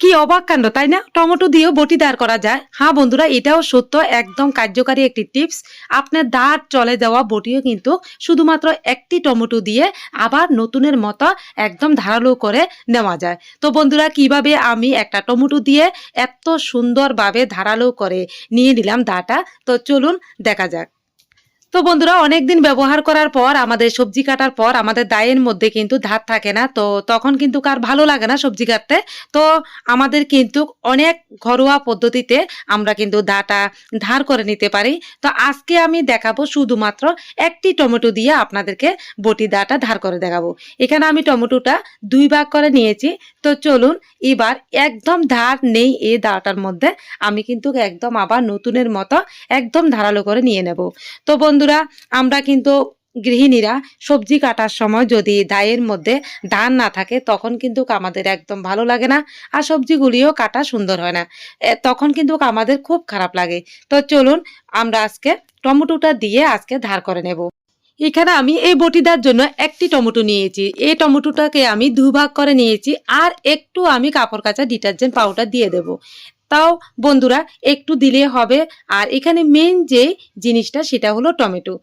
কি অবাক কাণ্ড, তাই না? টমেটো দিয়েও বটি দাঁড় করা যায়। হ্যাঁ বন্ধুরা, এটাও সত্য, একদম কার্যকারী একটি টিপস। আপনার দাঁড় চলে যাওয়া বটিও কিন্তু শুধুমাত্র একটি টমেটো দিয়ে আবার নতুনের মতো একদম ধারালো করে নেওয়া যায়। তো বন্ধুরা, কীভাবে আমি একটা টমেটো দিয়ে এত সুন্দরভাবে ধারালো করে নিয়ে নিলাম দাটা? তো চলুন দেখা যাক। তো বন্ধুরা, অনেকদিন ব্যবহার করার পর, আমাদের সবজি কাটার পর, আমাদের দায়ের মধ্যে কিন্তু ধার থাকে না। তো তখন কিন্তু কার ভালো লাগে না সবজি কাটতে। তো আমাদের কিন্তু অনেক ঘরোয়া পদ্ধতিতে আমরা কিন্তু দাটা ধার করে নিতে পারি। তো আজকে আমি দেখাবো শুধুমাত্র একটি টমেটো দিয়ে আপনাদেরকে বটি দাটা ধার করে দেখাবো। এখানে আমি টমেটোটা দুই ভাগ করে নিয়েছি। তো চলুন, এবার একদম ধার নেই এই দাটার মধ্যে। আমি কিন্তু একদম আবার নতুনের মতো একদম ধারালো করে নিয়ে নেব। তো বন্ধুরা, আমরা কিন্তু গৃহিণীরা সবজি কাটার সময় যদি দায়ের মধ্যে ধান না থাকে, তখন কিন্তু আমাদের একদম ভালো লাগে না আর সবজিগুলিও কাটা সুন্দর হয় না। তখন কিন্তু আমাদের খুব খারাপ লাগে। তো চলুন, আমরা আজকে টমেটোটা দিয়ে আজকে ধার করে নেব। এখানে আমি এই বটিদার জন্য একটি টমেটো নিয়েছি। এই টমেটোটাকে আমি দুভাগ করে নিয়েছি আর একটু আমি কাপড় কাচা ডিটারজেন্ট পাউডার দিয়ে দেব। তাও বন্ধুরা একটু দিলে হবে। আর এখানে মেন যে জিনিসটা সেটা হলো টমেটো।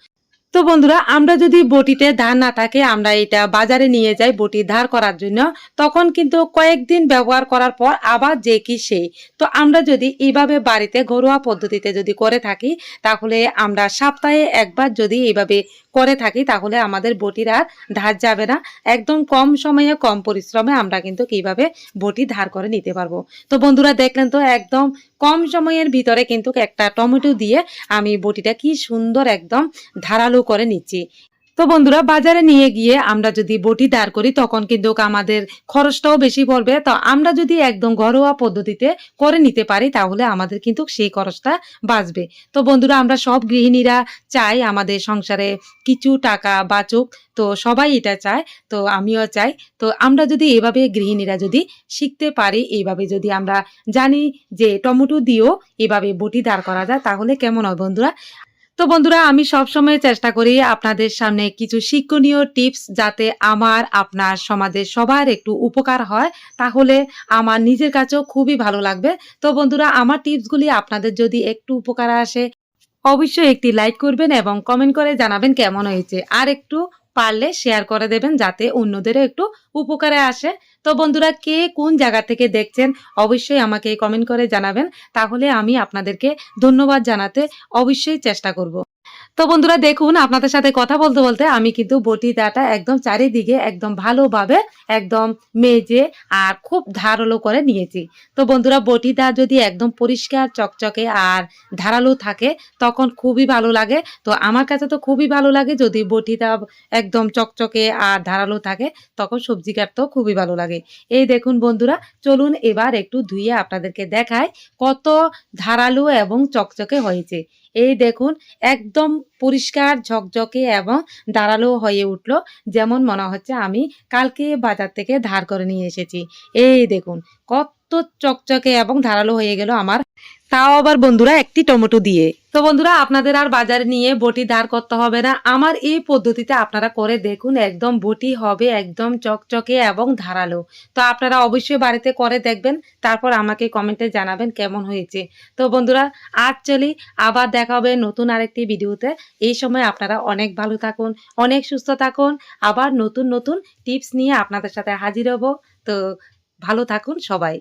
তো বন্ধুরা, আমরা যদি বটিতে ধান না থাকে, আমরা এটা বাজারে নিয়ে যাই বটি ধার করার জন্য। তখন কিন্তু কয়েকদিন ব্যবহার করার পর আবার যে কি সেই তো আমরা যদি এইভাবে বাড়িতে ঘরোয়া পদ্ধতিতে যদি করে থাকি, তাহলে আমরা সপ্তাহে একবার যদি এইভাবে করে থাকি, তাহলে আমাদের বটির আর ধার যাবে না। একদম কম সময়ে, কম পরিশ্রমে আমরা কিন্তু কীভাবে বটি ধার করে নিতে পারব। তো বন্ধুরা, দেখলেন তো, একদম কম সময়ের ভিতরে কিন্তু একটা টমেটো দিয়ে আমি বটিটা কি সুন্দর একদম ধারালো করে নিচ্ছি। তো বন্ধুরা, বাজারে নিয়ে গিয়ে আমরা যদি বটি দাঁড় করি, তখন কিন্তু আমাদের খরচটাও বেশি পড়বে। তো আমরা যদি একদম ঘরোয়া পদ্ধতিতে করে নিতে পারি, তাহলে আমাদের কিন্তু সেই খরচটা বাঁচবে। তো বন্ধুরা, আমরা সব গৃহিণীরা চাই আমাদের সংসারে কিছু টাকা বাঁচুক। তো সবাই এটা চায়, তো আমিও চাই। তো আমরা যদি এভাবে গৃহিণীরা যদি শিখতে পারি, এইভাবে যদি আমরা জানি যে টমেটো দিয়েও এভাবে বটি দাঁড় করা যায়, তাহলে কেমন হয় বন্ধুরা? তো বন্ধুরা, আমি সবসময় চেষ্টা করি আপনাদের সামনে কিছু শিক্ষণীয় টিপস যাতে আমার, আপনার সমাজের সবার একটু উপকার হয়। তাহলে আমার নিজের কাছেও খুবই ভালো লাগবে। তো বন্ধুরা, আমার টিপসগুলি আপনাদের যদি একটু উপকার আসে, অবশ্যই একটি লাইক করবেন এবং কমেন্ট করে জানাবেন কেমন হয়েছে। আর একটু পারলে শেয়ার করে দেবেন যাতে অন্যদেরও একটু উপকারে আসে। তো বন্ধুরা, কে কোন জায়গা থেকে দেখছেন অবশ্যই আমাকে কমেন্ট করে জানাবেন। তাহলে আমি আপনাদেরকে ধন্যবাদ জানাতে অবশ্যই চেষ্টা করব। তো বন্ধুরা দেখুন, আপনাদের সাথে কথা বলতে বলতে আমি কিন্তু বটি দাটা একদম চারিদিকে একদম ভালোভাবে একদম মেজে আর খুব ধারালো করে নিয়েছি। তো বন্ধুরা বটি দা যদি একদম পরিষ্কার, চকচকে আর ধারালো থাকে, তখন খুবই ভালো লাগে। তো আমার কাছে তো খুবই ভালো লাগে যদি বটিটা একদম চকচকে আর ধারালো থাকে, তখন সবজি কাটতেও খুবই ভালো লাগে। এই দেখুন বন্ধুরা, চলুন এবার একটু ধুয়ে আপনাদেরকে দেখায় কত ধারালো এবং চকচকে হয়েছে। এই দেখুন, একদম পরিষ্কার ঝকঝকে এবং দাঁড়াল হয়ে উঠল, যেমন মনে হচ্ছে আমি কালকে বাজার থেকে ধার করে নিয়ে এসেছি। এই দেখুন, কত চকচকে এবং ধারালো হয়ে গেল আমার তাও আবার বন্ধুরা একটি টমেটো দিয়ে। তো বন্ধুরা, আপনাদের আর বাজারে নিয়ে বটি দাঁড় করতে হবে না। আমার এই পদ্ধতিতে আপনারা করে দেখুন, একদম বটি হবে একদম চকচকে এবং ধারালো। তো আপনারা অবশ্যই বাড়িতে করে দেখবেন, তারপর আমাকে কমেন্টে জানাবেন কেমন হয়েছে। তো বন্ধুরা, আজ চলি, আবার দেখা হবে নতুন আরেকটি ভিডিওতে। এই সময় আপনারা অনেক ভালো থাকুন, অনেক সুস্থ থাকুন। আবার নতুন নতুন টিপস নিয়ে আপনাদের সাথে হাজির হব। তো ভালো থাকুন সবাই।